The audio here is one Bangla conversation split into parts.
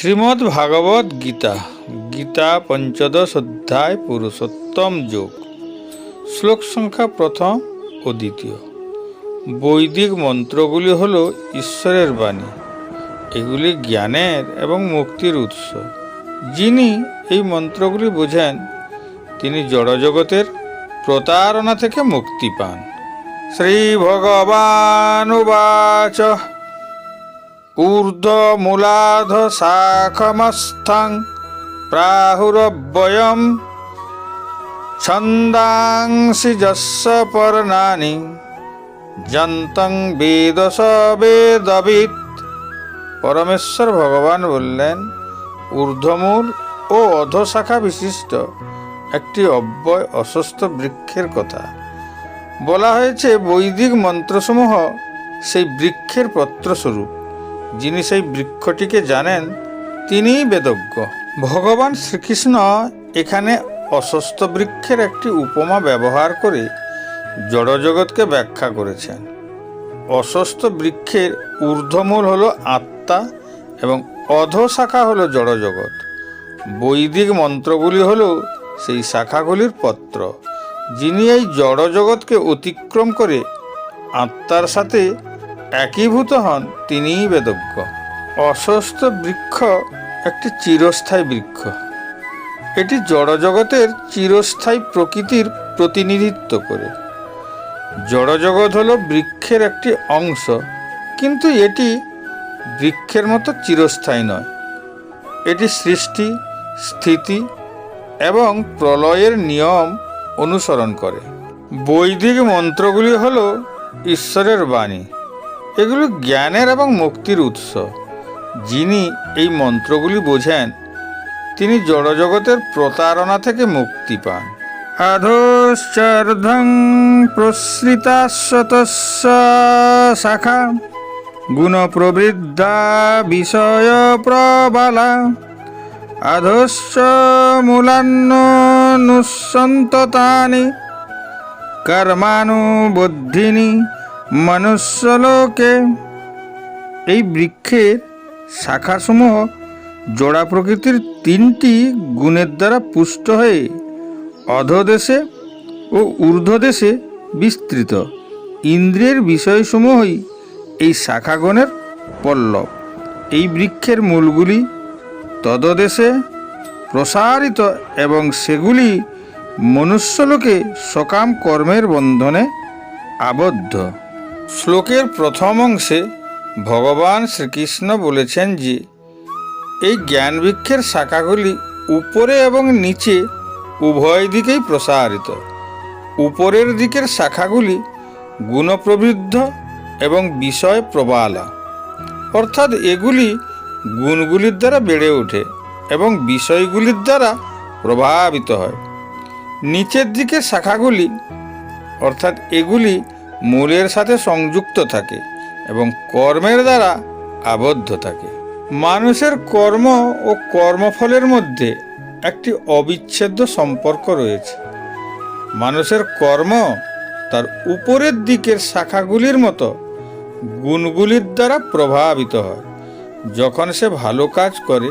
শ্রীমদ্ ভাগবত গীতা গীতা পঞ্চদশ অধ্যায় পুরুষোত্তম যোগ, শ্লোক সংখ্যা প্রথম ও দ্বিতীয়। বৈদিক মন্ত্রগুলি হল ঈশ্বরের বাণী, এগুলি জ্ঞানের এবং মুক্তির উৎস। যিনি এই মন্ত্রগুলি বোঝেন, তিনি জড়জগতের প্রতারণা থেকে মুক্তি পান। শ্রী ভগবানুবাচ ঊর্ধ্বমূলাধ শাখমস্থং প্রাহুরব্যয়ম ছন্দাংসি যস্য পর্ণানি যন্তং বেদস বেদবিদ পরমেশ্বর ভগবান বললেন ঊর্ধ্বমূল ও অধশাখা বিশিষ্ট একটি অব্যয় অসুস্থ বৃক্ষের কথা। বলা হয়েছে বৈদিক মন্ত্রসমূহ সেই বৃক্ষের পত্রস্বরূপ। যিনি সেই বৃক্ষটিকে জানেন, তিনিই বেদজ্ঞ। ভগবান শ্রীকৃষ্ণ এখানে অসুস্থ বৃক্ষের একটি উপমা ব্যবহার করে জড়জগৎকে ব্যাখ্যা করেছেন। অসুস্থ বৃক্ষের ঊর্ধ্বমূল হল আত্মা এবং অধশাখা হলো জড়জগৎ। বৈদিক মন্ত্রগুলি হল সেই শাখাগুলির পত্র, যিনি এই জড়জগৎকে অতিক্রম করে আত্মার সাথে একীভূত হন তিনিই বেদজ্ঞ। অসুস্থ বৃক্ষ একটি চিরস্থায়ী বৃক্ষ। এটি জড়জগতের চিরস্থায়ী প্রকৃতির প্রতিনিধিত্ব করে। জড়জগৎ হলো বৃক্ষের একটি অংশ, কিন্তু এটি বৃক্ষের মতো চিরস্থায়ী নয়। এটি সৃষ্টি, স্থিতি এবং প্রলয়ের নিয়ম অনুসরণ করে। বৈদিক মন্ত্রগুলি হল ঈশ্বরের বাণী। এগুলো জ্ঞানের এবং মুক্তির উৎস। যিনি এই মন্ত্রগুলি বোঝেন, তিনি জড়জগতের প্রতারণা থেকে মুক্তি পান। আধশ্চার্ধং প্রসৃতাশতস্য শাখা গুণপ্রবৃদ্ধা বিষয় প্রবালা আধশ্চ মূলান্নুসন্ততানি কর্মানুবুদ্ধিনি। মনুষ্যলোকে। এই বৃক্ষের শাখাসমূহ জোড়া প্রকৃতির তিনটি গুণের দ্বারা পুষ্ট হয়ে অধদেশে ও ঊর্ধ্বদেশে বিস্তৃত। ইন্দ্রিয়ের বিষয়সমূহই এই শাখাগণের পল্লব। এই বৃক্ষের মূলগুলি তদদেশে প্রসারিত এবং সেগুলি মনুষ্যলোকে সকাম কর্মের বন্ধনে আবদ্ধ। শ্লোকের প্রথম অংশে ভগবান শ্রীকৃষ্ণ বলেছেন যে, এই জ্ঞান বৃক্ষের শাখাগুলি উপরে এবং নিচে উভয় দিকেই প্রসারিত। উপরের দিকের শাখাগুলি গুণপ্রবৃদ্ধ এবং বিষয় প্রবালা। অর্থাৎ এগুলি গুণগুলির দ্বারা বেড়ে ওঠে এবং বিষয়গুলির দ্বারা প্রভাবিত হয়। নিচের দিকে শাখাগুলি, অর্থাৎ এগুলি মূলের সাথে সংযুক্ত থাকে এবং কর্মের দ্বারা আবদ্ধ থাকে। মানুষের কর্ম ও কর্মফলের মধ্যে একটি অবিচ্ছেদ্য সম্পর্ক রয়েছে। মানুষের কর্ম তার উপরের দিকের শাখাগুলির মতো গুণগুলির দ্বারা প্রভাবিত হয়। যখন সে ভালো কাজ করে,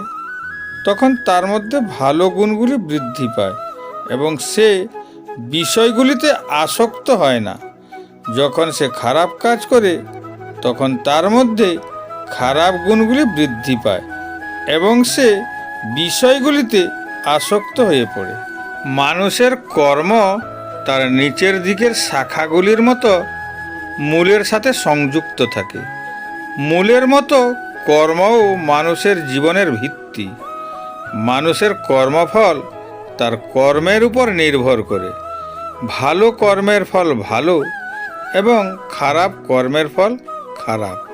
তখন তার মধ্যে ভালো গুণগুলি বৃদ্ধি পায় এবং সে বিষয়গুলিতে আসক্ত হয় না। যখন সে খারাপ কাজ করে, তখন তার মধ্যে খারাপ গুণগুলি বৃদ্ধি পায় এবং সে বিষয়গুলিতে আসক্ত হয়ে পড়ে। মানুষের কর্ম তার নিচের দিকের শাখাগুলির মতো মূলের সাথে সংযুক্ত থাকে। মূলের মতো কর্মও মানুষের জীবনের ভিত্তি। মানুষের কর্মফল তার কর্মের উপর নির্ভর করে। ভালো কর্মের ফল ভালো এবং খারাপ কর্মের ফল খারাপ।